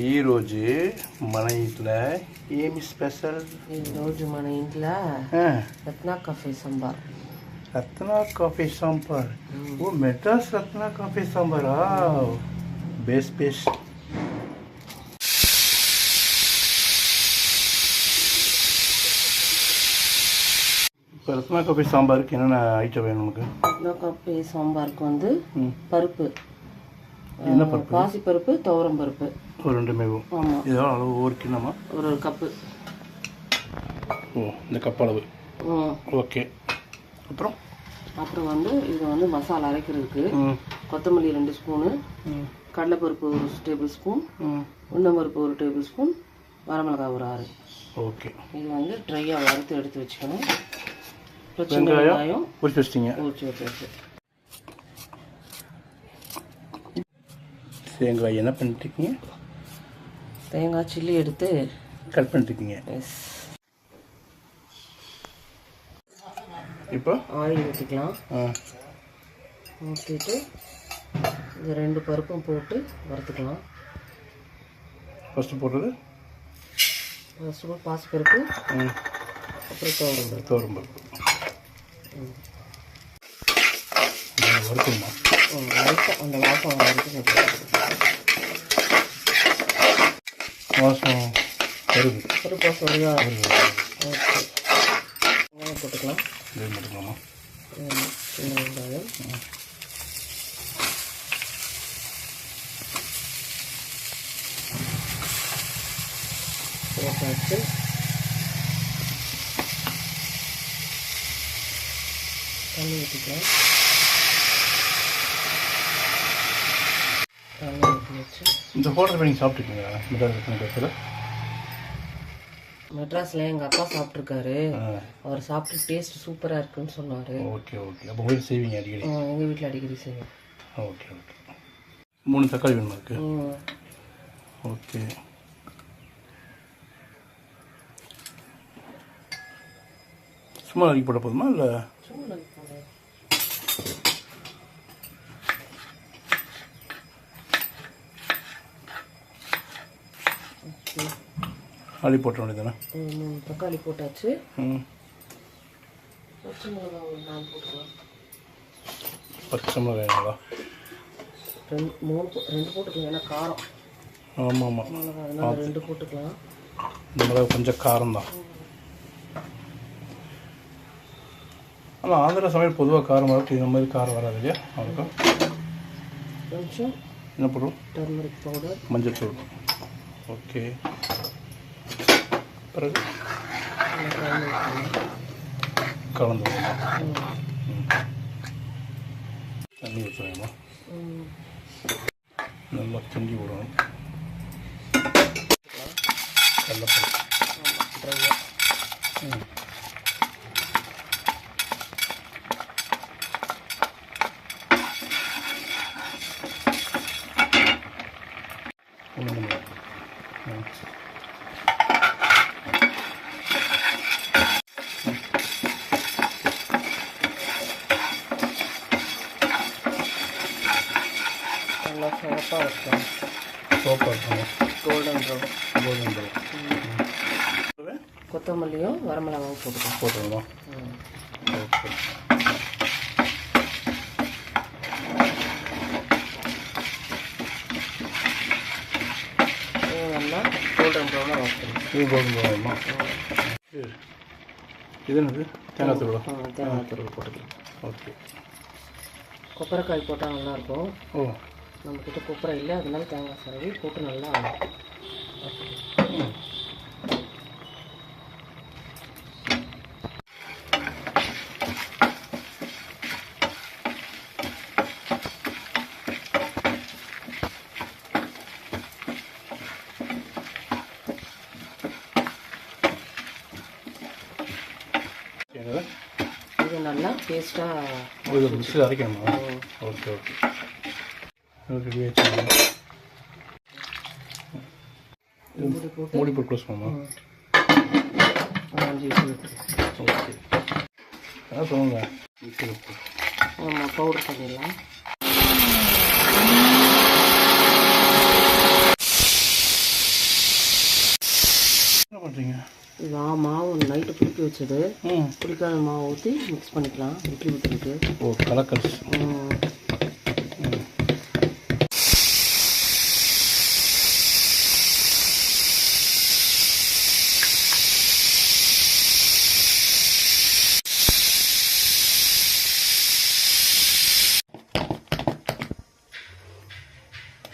ఈరోజు మన ఇంట్లో ఏమి స్పెషల్ ఈరోజు మన ఇంట్లో రత్నా కాఫీ సాంబార్ రత్న కాఫీ సాంబార్ ఓ మెడ్రాస్ రత్న కాఫీ సాంబారా బేస్ బేస్ இப்போ ரத்னா காஃபி சாம்பாருக்கு என்னென்ன ஐட்டம் வேணும் உனக்கு ரத்னா காஃபி சாம்பாருக்கு வந்து ம். பருப்பு என்ன பருப்பு? பாசி பருப்பு துவரம் பருப்பு. ஒரு ரெண்டு மேவும் ஆமாம் இதெல்லாம் அளவு ஒரு கிண்ணமா? ஒரு ஒரு கப்பு. ஓ இந்த கப் அளவு. ஓகே. அப்புறம்? அப்புறம் வந்து இது வந்து மசாலா அரைக்கிறதுக்கு கொத்தமல்லி ரெண்டு ஸ்பூனு கடலைப்பருப்பு ஒரு டேபிள் ஸ்பூன் ம். உளுந்தம்பருப்பு ஒரு டேபிள் ஸ்பூன் வரமிளகாய் ஒரு ஆறு. ஓகே. இது வந்து ட்ரையாக வறுத்து எடுத்து வச்சுக்கணும். வெங்காயம் உரிச்சு வச்சிட்டிங்க. ஊற்றி வச்சு. தேங்காய் என்ன பண்ணிட்டுருக்கீங்க? தேங்காய் சில்லி எடுத்து கட் பண்ணிட்டுருக்கீங்க. எஸ் இப்போ? ஆயில் ஊற்றிக்கலாம் ஊற்றிட்டு இந்த ரெண்டு பருப்பும் போட்டு வறுத்துக்கலாம். ஃபஸ்ட்டு போடுறது? ஃபஸ்ட்டு பாசி பருப்பு அப்புறம் துவரம் பருப்பு. தோரம் பருப்பு. வறுக்கணுமா? லைட்டாக அந்த வாசம் வரைக்கும் வாசம் வருது ஒரு வாசம் வருதா வருது வெங்காயம் போட்டுக்கலாம் வெங்காயம் போட்டுக்கலாமா சின்ன வெங்காயம் போட்டாச்சு தண்ணி ஊற்றிக்கலாம் தண்ணி ஊற்றி வச்சு இந்த ஹோட்டல் நீங்கள் சாப்பிட்டுருக்கீங்களா? காஃபியில் மெட்ராஸில்? எங்கள் அப்பா சாப்பிட்ருக்காரு அவர் சாப்பிட்டு டேஸ்ட் சூப்பராக இருக்குன்னு சொன்னார். Okay okay. அப்போ போய் செய்வீங்க அடிக்கடி? எங்கள் வீட்டில் அடிக்கடி செய்வோம் ஓகே ஓகே. மூணு தக்காளி வேணுமா இருக்கு. ஓகே. சும்மா அடிக்க போட போதுமா இல்லை? சும்மா போடுறேன். அடி போட்ட மூணு தக்காளி போட்டாச்சு. பச்சை மிளகாய் ஒரு நாலு போட்டுக்கலாம். பச்சை மிளகாய்ங்களா? ரெண்டு மூணு ரெண்டு போட்டுக்கலாம் ஏன்னா காரம். ஆமாம் ஆமாம் மிளகாய் அதனால ரெண்டு போட்டுக்கலாம். மிளகு கொஞ்சம் காரம் தான் ஆனால் ஆந்திரா சமையல் பொதுவாக காரம் வரும் இந்த மாதிரி காரம் வராது இல்லையா? அவருக்கும் கொஞ்சம் என்ன போடுவோம் டர்மரிக் பவுடர். மஞ்சள் தூள் ஓகே பிறகு கலந்து விடணும். ம். தண்ணி ஊற்றுவேமா நல்லா கிண்டி விடணும் கடலப்பருப்பு ம் உளுந்து ம் நல்லா சிவப்பாக வைக்கலாம் இருக்கணும் கோல்டன் ரவை. கொத்தமல்லியும் வரமிளகாவும் போட்டுக்கலாம். போட்டுருமா ம். ஓகே இது நல்லா கோல்டன் ப்ரௌனாக வைக்கணும் இது இது இது என்னது? தேங்காய் துருவல்? போட்டுக்கலாம். ஓகே கொப்பரைக்காய் போட்டால் நல்லாயிருக்கும் ஓ. நம்மக்கிட்ட கொப்பரை இல்லை அதனால தேங்காய் சரவி போட்டு நல்லா இது நல்லா இதை மிக்சியில் அரைக்கணுமா? Okay okay. ரெடி மூடி போட்டு க்ளோஸ் ஓகே அதான் சொல்லுங்க. நம்ம பவுடர் பண்ணிடலாம். பண்ணுறீங்க இது ஆ மாவு நைட்டு புளிக்க வச்சது. புளிக்காத மாவு ஊற்றி மிக்ஸ் பண்ணிக்கலாம். இட்லி ஊற்றிக்கிட்டு ஓ கலக்கல்.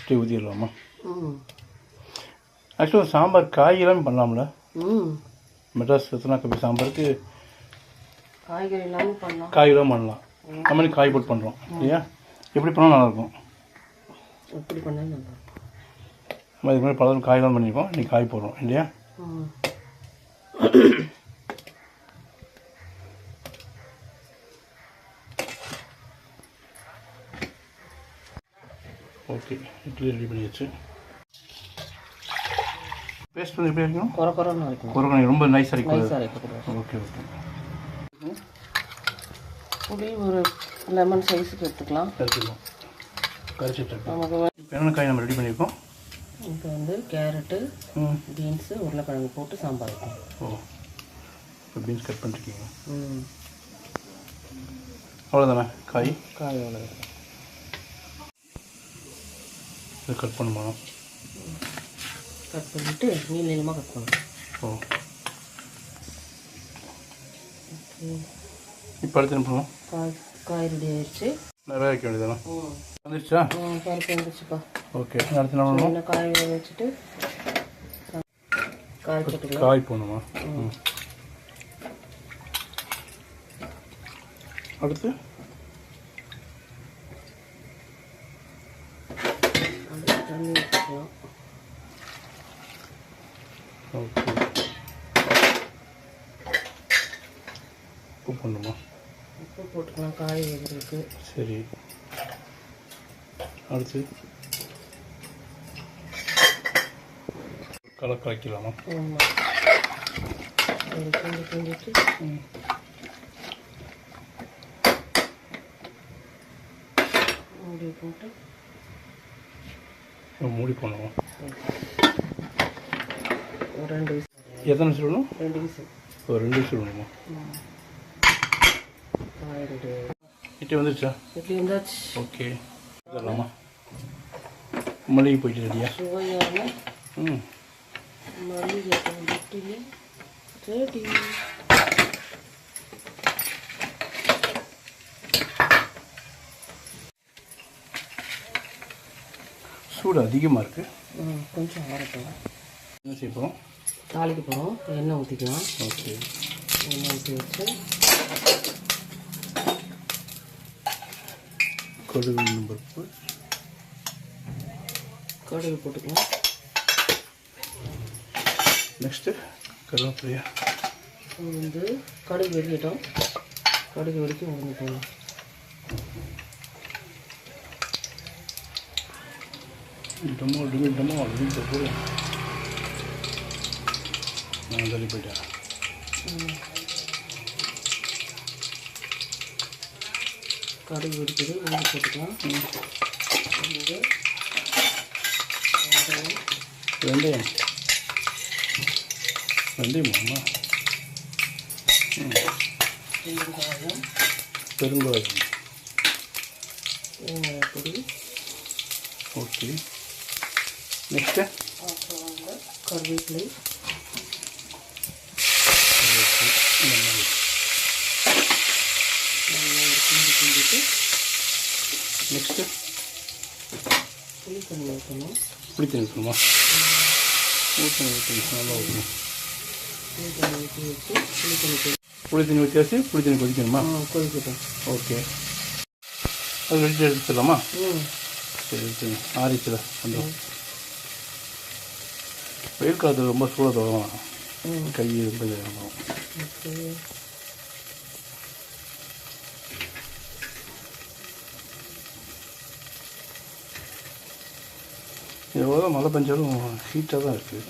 டீ ஊற்றிடலாமா ஆக்சுவலாக சாம்பார் காயெல்லாம் பண்ணலாம்ல. மெட்ராஸ் ரத்னா கபி சாம்பாருக்கு காய்கறி இல்லாமல் பண்ணலாம். காயெல்லாம் பண்ணலாம். நம்ம காய் போட்டு பண்ணுறோம் இல்லையா? எப்படி பண்ணால் நல்லாயிருக்கும். எப்படி பண்ணாலும் நல்லா இருக்கும் நம்ம இதுக்கு மாதிரி பலரும் காயெல்லாம் பண்ணியிருக்கோம். இன்னைக்கு காய் போடுறோம். இல்லையா ம் ஓகே இட்லி ரெடி பண்ணியாச்சு. பேஸ்ட் பண்ணி எப்படி இருக்கணும் குறை குறைன்னு இருக்கும் குறைக்கணும் ரொம்ப நைஸாக அரைக்கக்கூடாது ஓகே ஓகே புளி ஒரு லெமன் சைஸுக்கு எடுத்துக்கலாம். கரைச்சிடலாம் கரைச்சிட்டு நமக்கு என்னென்ன காய் நம்ம ரெடி பண்ணியிருக்கோம்? இப்போ வந்து கேரட்டு பீன்ஸு உருளைக்கிழங்கு போட்டு சாம்பார் ஓ. இப்போ பீன்ஸ் கட் பண்ணிருக்கீங்க. ம். அவ்வளோதானே காய்? காய் அவ்வளோ இதை கட் பண்ணுமா? கட் பண்ணிவிட்டு நீள நீளமாக கட் பண்ணணும் ஓ. இப்போ அடுத்து என்ன பண்ணுவோம்? காய் ரெடி ஆயிடுச்சு நிறைய வைக்க வேண்டியதானே வந்துருச்சா? பருப்பு வந்துச்சுப்பா ஓகே அடுத்து என்ன பண்ணணும் காய் வேக வச்சுட்டு காய் போட்டுக்கலாம். காய் போடணுமா? அடுத்து அப்படியே தண்ணி ஊற்றிக்கலாம் ஓகே உப்பு பண்ணணுமா உப்பு போட்டுக்கலாம் காய் வேகிறதுக்கு சரி. அடுத்து. கலக்க வைக்கலாமா? ஆமாம் கிண்டி கிண்டிட்டு மூடி போட்டு மூடி ரெண்டு விசில். எத்தனை ரெண்டு விசில். ஒரு ரெண்டு விசில் ரெடி இட்டு வந்துருச்சா? எப்படி இருந்தாச்சு ஓகே. இதெல்லாமா மளிகை போயிட்டு ரெடியா? ம். இட்லி ரெடி சூடு அதிகமாக இருக்குது கொஞ்சம் ஆறட்டும் என்ன செய்ய போகிறோம் தாளிக்க போகிறோம் எண்ணெய் ஊற்றிக்கலாம் ஓகே. எண்ணெய் ஊற்றி வச்சு. கடுகு பருப்பு கடுகு போட்டுக்கலாம். நெக்ஸ்ட்டு கருவேப்பிலையா. உளுந்து கடுகு வெடிக்கட்டும் கடுகு வெடிக்க உளுந்து போடணும் டமோ டிமி டமோ அப்படின்னு போடு நான் தள்ளி போயிட்டேன் கடுகு வெடிக்குது உளுந்து போட்டுக்கலாம் வெந்தயம் வெந்தயமாம்மா பெருங்காயம் தேங்காய் பொடி ஓகே நெக்ஸ்ட்டு அப்புறம் வந்து கருவேப்பிலை கிண்டி கிண்டிட்டு நெக்ஸ்ட்டு. புளி தண்ணி ஊற்றணும் புளி தண்ணி ஊற்றணுமா ஊற்றணும் ஊற்றணும் நல்லா ஊற்றணும் புளி தண்ணி ஊற்றி வச்சு புளி தண்ணி புளி தண்ணி ஊற்றியாச்சு புளி தண்ணி கொதிக்கணுமா கொதிக்கட்டும். ஓகே. அது வெடிச்சு எடுத்துடலாமா? ம். சரி சரி. ஆறிச்சுல கொஞ்சம். வெயில் காலத்தில் ரொம்ப சூடாக தொடங்கலாம் கை ரொம்ப இதாகும். எவ்வளோ மழை பெஞ்சாலும் ஹீட்டாக தான் இருக்குது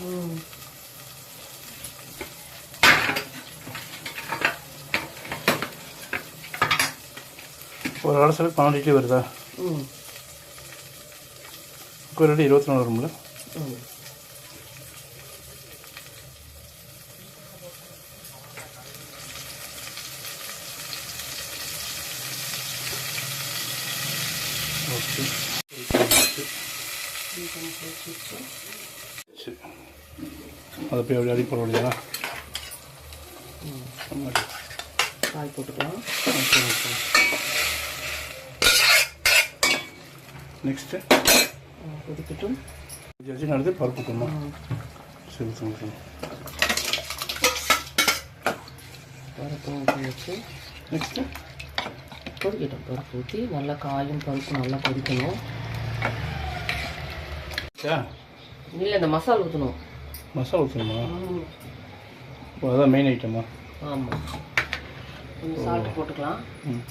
ஒரு அலசலுக்கு பன்னெண்டு இட்லி வருதா? ரெடி இருபத்தி நாலு வரும்ல ம் அதை போய் அப்படி அடி போட வேண்டியதா காய் போட்டுக்கலாம். நெக்ஸ்ட்டு கொதிக்கட்டும். நடந்து பருப்பு ஆ, சரி சரி சரி. பருப்பு வச்சு. நெக்ஸ்ட்டு கொதிக்கட்டும். பருப்பு ஊற்றி நல்லா காயும் பருப்பு நல்லா கொதிக்கணும். இல்லை இந்த மசாலா ஊற்றணும் மசாலா ஊற்றணுமா ஓ அதான் மெயின் ஐட்டமா ஆமாம் கொஞ்சம் சால்ட் போட்டுக்கலாம். ம்.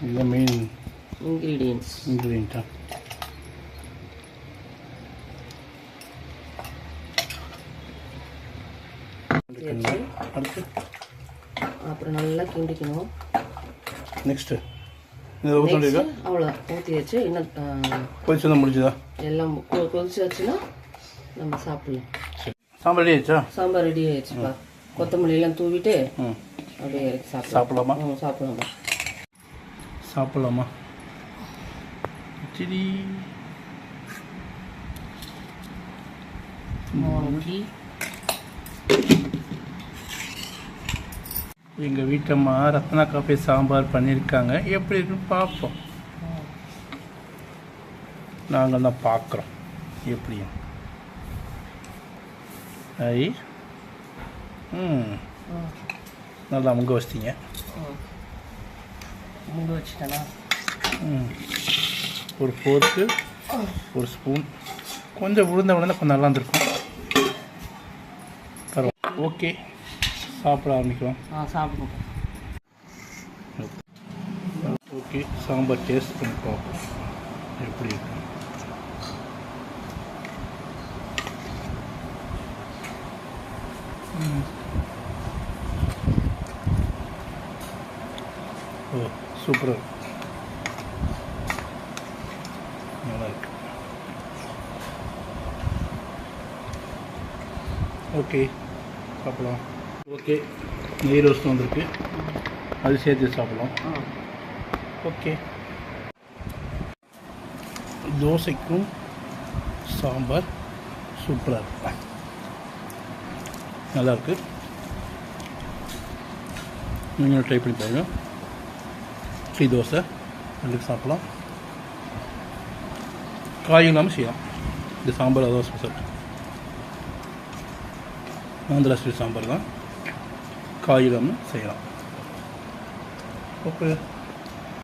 இதுதான் மெயின் இன்க்ரீடியன்ஸ் இன்க்ரீடியண்ட்டா அடுத்து? அப்புறம் நல்லா கிண்டிக்கணும். நெக்ஸ்ட்டு இதை ஊற்ற வேண்டியதா அவ்வளோதான் ஊற்றி வச்சு இன்னும் ஆ, கொதிச்சு தான் முடிஞ்சுதா? எல்லாம் கொதிச்சாச்சுன்னா நம்ம சாப்பிடலாம். சாம்பார் ரெடி ஆயிடுச்சா? சாம்பார் ரெடி ஆயிடுச்சுப்பா. கொத்தமல்லி எல்லாம் தூவிட்டு அப்படியே இறக்கி சாப்பிடலாம். சாப்பிடலாமா? சாப்பிடலாம். சாப்பிடலாமா? சரி எங்கள் வீட்டம்மா ரத்னா காஃபி சாம்பார் பண்ணியிருக்காங்க எப்படி இருக்குன்னு பார்ப்போம். நாங்கள் தான் பார்க்குறோம். எப்படி ஐ. ம். நல்லா முங்க வச்சிட்டீங்க. முங்க வச்சுட்டேனா? ம். ஒரு ஃபோர்க்கு ஒரு ஸ்பூன் கொஞ்சம் உளுந்த உடனே கொஞ்சம் நல்லா இருந்திருக்கும். பரவாயில்ல ஓகே சாப்பிட ஆரம்பிக்கலாம் ஆ சாப்பிடுவோம். ஓகே சாம்பார் டேஸ்ட் பண்ணி பார்ப்போம். எப்படி இருக்கு. ஓ சூப்பராக இருக்கு நல்லா இருக்கு. ஓகே சாப்பிடலாம். ஓகே நெய் ரோஸ்ட் வந்திருக்கு. அது சேர்த்து சாப்பிடலாம். ஓகே தோசைக்கும் சாம்பார் சூப்பராக இருக்கு. நல்லா இருக்கு நீங்களும் ட்ரை பண்ணி பாருங்க. இட்லி தோசை. ரெண்டுக்கு சாப்பிடலாம். காய் இல்லாமல் செய்யலாம். இந்த சாம்பார் அதான் ஸ்பெஷல் ஆந்திரா ஸ்வீட் சாம்பார் தான். காய் செய்யலாம். ஓகே